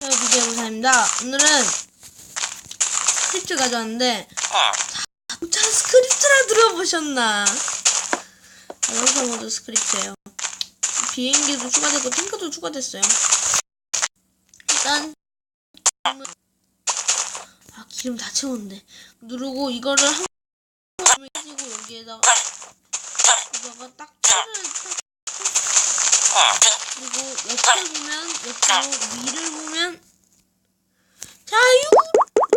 비디오 영상입니다. 오늘은 스크립트 가져왔는데 자 스크립트라 들어보셨나? 아, 영상 모드 스크립트예요. 비행기도 추가되고 탱크도 추가됐어요. 일단 아 기름 다 채웠는데 누르고 이거를 한 번에 해지고 여기에다가 이거가 딱 틀을 딱 그리고 옆을 보면 옆으로 위를 보면 자유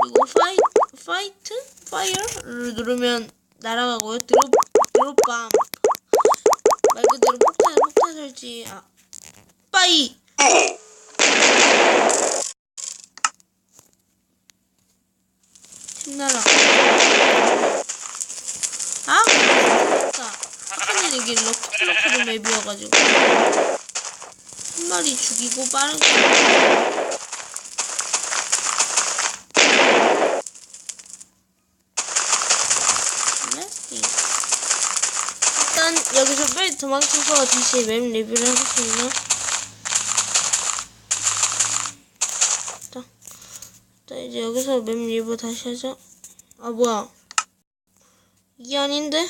그리고 파이 파이트. 파이어를 누르면 날아가고요 드롭 드롭밤 말 그대로 폭탄 폭탄 설치 아 빠이. 신나라 아 진짜 아까는 이게 럭 럭커드 맵이어가지고 한 마리 죽이고 빠른 거. 일단 여기서 빨리 도망쳐서 다시 맵 리뷰를 하겠습니다. 자, 자 이제 여기서 맵 리뷰 다시 하죠. 아 뭐야? 이게 아닌데?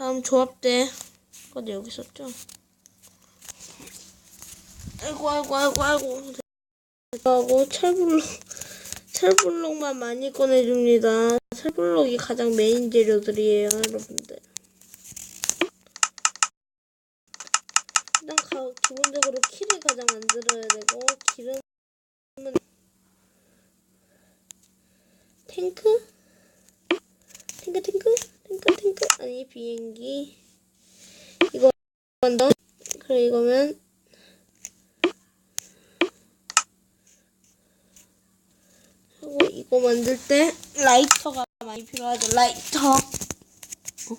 다음 조합대. 어디 여기 있었죠? 아이고 아이고 아이고 아이고 하고 철블록 철블록만 많이 꺼내줍니다 철블록이 가장 메인 재료들이에요 여러분들 일단 가, 기본적으로 키를 가장 만들어야 되고? 탱크 탱크? 탱크? 아니 비행기 이거 먼저 그래 이거면 하고 이거 만들 때 라이터가 많이 필요하죠. 라이터. 어?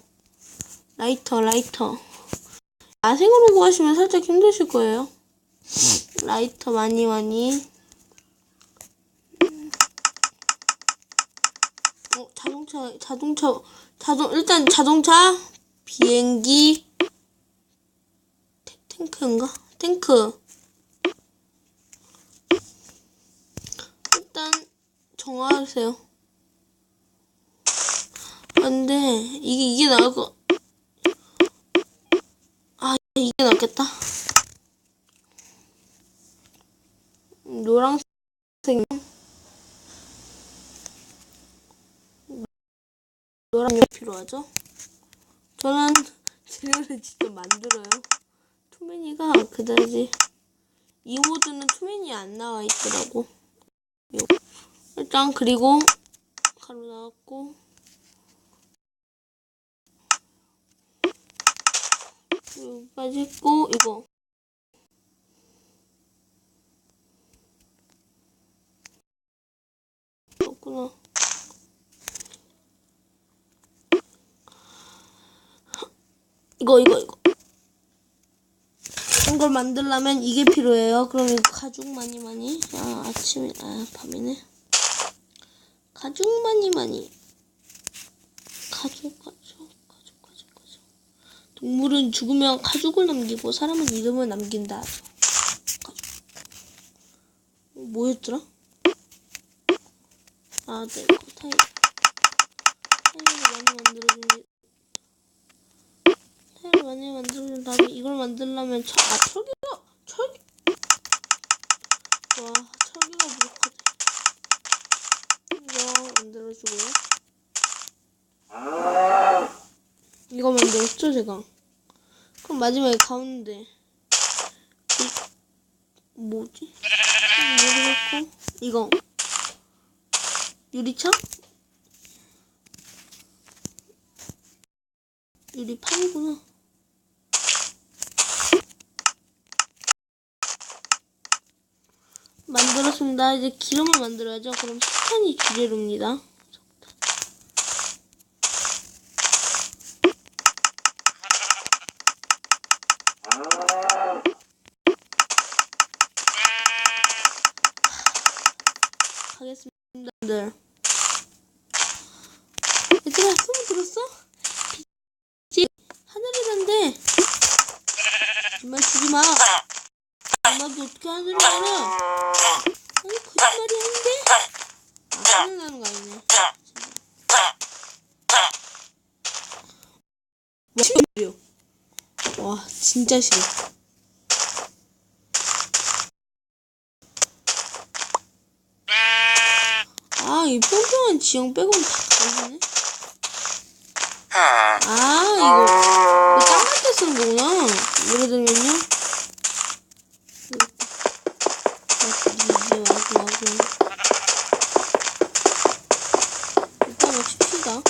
라이터, 라이터. 야생으로 구하시면 살짝 힘드실 거예요. 라이터 많이 많이. 어, 자동차, 자동차, 자동, 일단 자동차, 비행기, 탱- 탱크인가? 탱크. 일단 정하세요. 근데 이게 이게 나을 거. 아 이게 낫겠다. 노란색 필요하죠? 저는 재료를 직접 만들어요. 투맨이가 그다지 이 모드는 투맨이 안 나와 있더라고. 요. 일단 그리고 가루 나왔고 여기까지 했고 이거 그렇구나 이거 이거 이거. 이걸 만들려면 이게 필요해요. 이거 가죽 많이 많이. 아 아침에 아 밤이네. 가죽 많이 많이. 가죽 가죽 가죽 가죽 가죽. 동물은 죽으면 가죽을 남기고 사람은 이름을 남긴다. 가죽. 어, 뭐였더라? 아 네, 이거 타일. 타일을 많이 만들어준 게 타일을 많이 만들어준 다음에 이걸 만들려면 철, 아 철기가 철기 와 철기가 부족하대 이거 만들어주고요. 이거 만들었죠, 제가. 그럼 마지막에 가운데. 이, 뭐지? 모르겠고. 이거. 유리창? 유리 판이구나. 만들었습니다. 이제 기름을 만들어야죠. 그럼 석탄이 주재료입니다. 하겠습니다. 들 얘들아, 소문 들었어? 빛이 하늘이란데. 정말 주지 마. 엄마도 어떻게 날아? 아니 거짓말이 아닌데? 아 하늘 나는 거 아니네. 와 싫어. 와 진짜 싫어. 아, 이 평평한 지형 빼고는 다 가지네. 아, 이거, 이거 땅할 때 쓰는 거구나. 예를 들면요. 이제 와고, 와고. 이따가 칩시다.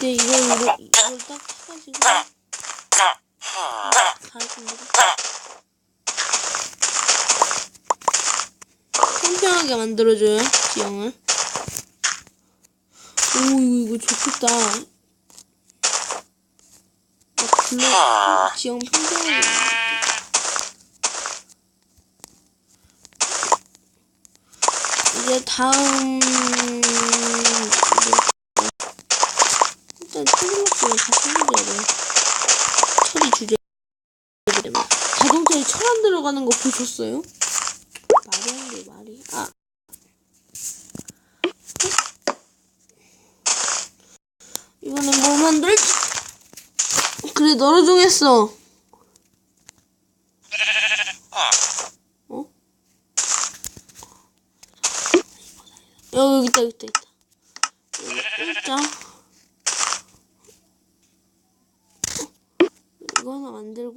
때 이걸, 이걸, 이걸 딱 해가지고. 가르칩니다. 평평하게 만들어줘요 지형을 오 이거, 이거 좋겠다 막 블록 지형 평평하게 만들게. 이제 다음 이제 일단 초등학교를 다시 해줘야 돼 철이 주제 되면 자동차에 들어가는 거 보셨어요? 말이 안 돼, 말이. 아. 이번엔 뭘 만들지? 그래, 너로 정했어. 어? 여기 있다, 여기 있다, 있다. 여기 있다. 이거 하나 만들고.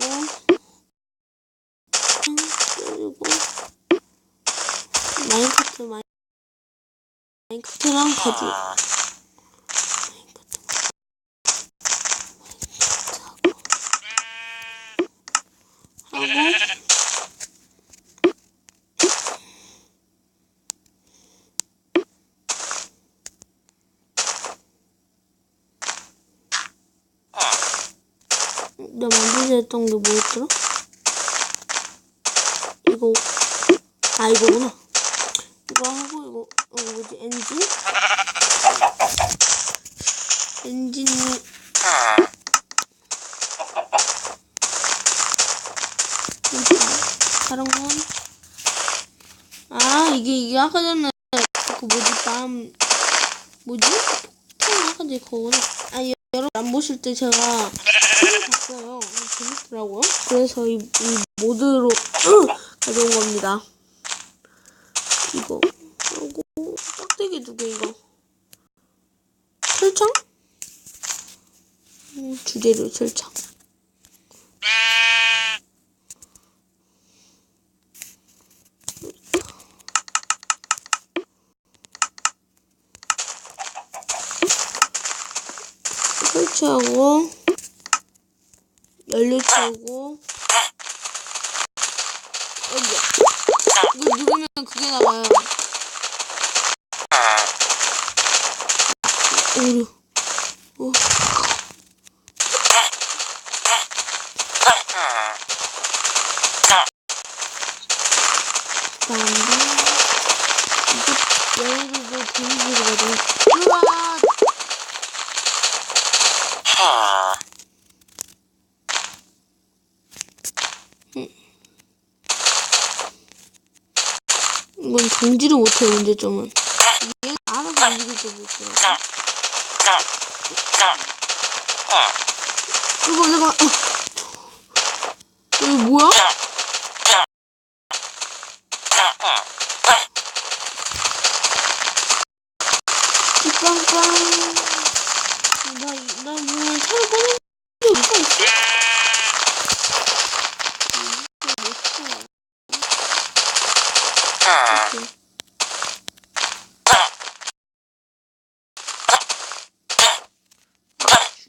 마인크래프트랑 가죽 마인크래프트 마인크래프트하고 하고 내가 만들자 했던 게 뭐였더라? 이거 아 이거구나 이거 하고 이거 이거 뭐지 엔진 엔진이 일단 다른 건? 아 이게 이게 아까 전에 그 뭐지? 밤 뭐지? 폭탄 아까 전에 그거구나 아 여- 여러분 안 보실 때 제가 봤어요. 재밌더라고요. 그래서 이, 이 모드로 가져온 겁니다. 이거 하고 짝대기 두 개 이거. 철창? 음, 주재료 철창 설치하고 연료 채우고. 여기요 이거 누르면 그게 나가요. 오류 오. 그다음에 이거 얘네들도 데미지거든 우와 정지를 못해 문제점은 얘 알아서 움직일 줄 못더라고 이거 내가 어. 이거 뭐야? 빵빵 나나 오늘 차를 꺼낸 게 어디가 있어? 음, 이거 못 쳐. 오케이.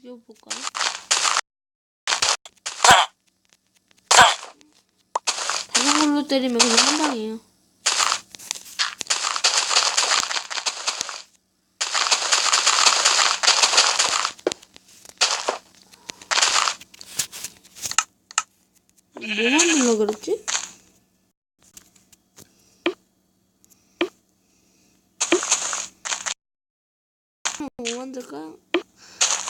죽여볼까요? 다른 걸로 때리면 그냥 한 방이에요. 뭐 만들려 그랬지? 뭐 만들까요?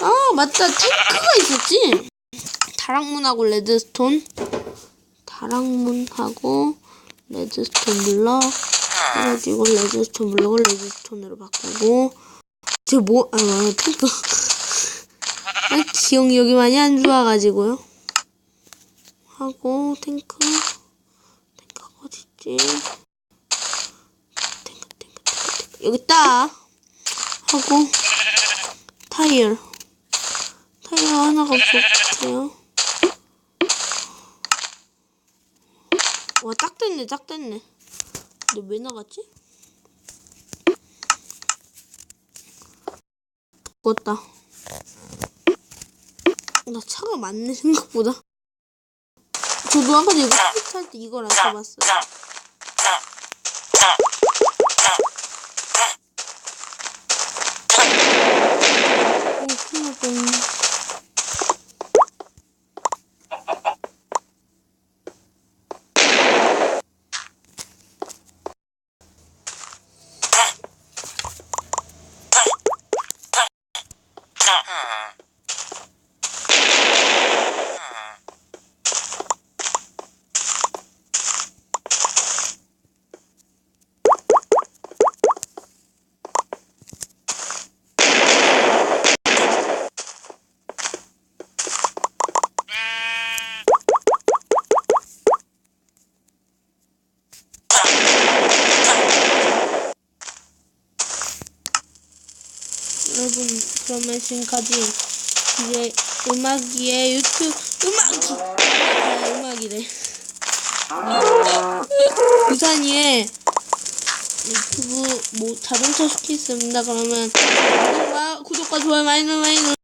아 맞다. 탱크가 있었지? 다락문하고 레드스톤. 다락문하고 레드스톤 물러. 해가지고 레드스톤 물러고 레드스톤으로 바꾸고. 저뭐 아, 아 핑크 아, 기억력이 많이 안 좋아가지고요. 하고 탱크. 탱크가 어딨지? 탱크 탱크 탱크 탱크. 여기 있다. 하고 타일 타일 하나가 부족해요 와 딱 됐네 딱 됐네. 근데 왜 나갔지? 죽었다. 나 차가 많네 생각보다. 저도 아까 이거 탈때 이걸 안 써봤어요 오 큰일 날 뻔했네 여러분 그러면 지금까지 이제 음악이의 유튜브 음악이! 아, 음악이래. 부산이의 유튜브 뭐 자동차 스키있습니다. 그러면 구독과 좋아요 많이 많이 눌러